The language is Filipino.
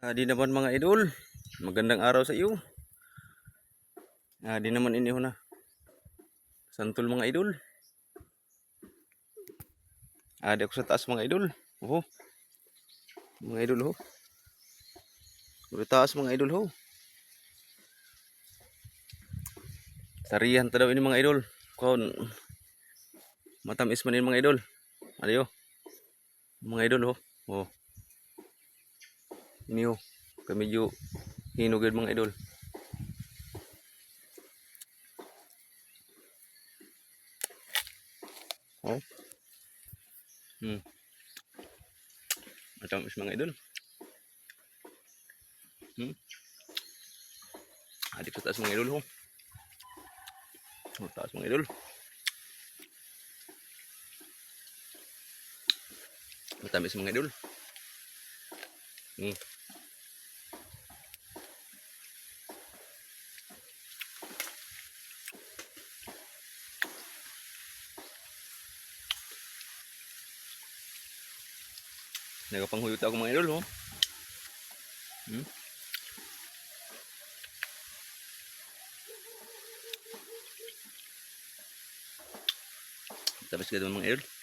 Ah, di naman mga idol. Magandang araw sa iyo. Ah, di naman iniho na. Santol mga idol. Ah, di ako sa taas mga idol. Oh. Mga idol ho. Sa taas mga idol ho. Tarihan ta daw ini mga idol. Kon matamis man ini mga idol. Aliyo. Mga idol ho. Oh. Ho. Kami medyo hinugid mga idol. Oh. Hmm. Matamis mga idol. Hmm. Adik ko taas mga idol ho. Oh, taas mga idol. Matamis mga idol. Hmm. Nagapanghuyot ako mga idol, oh. Hmm? Tapos ka mga idol.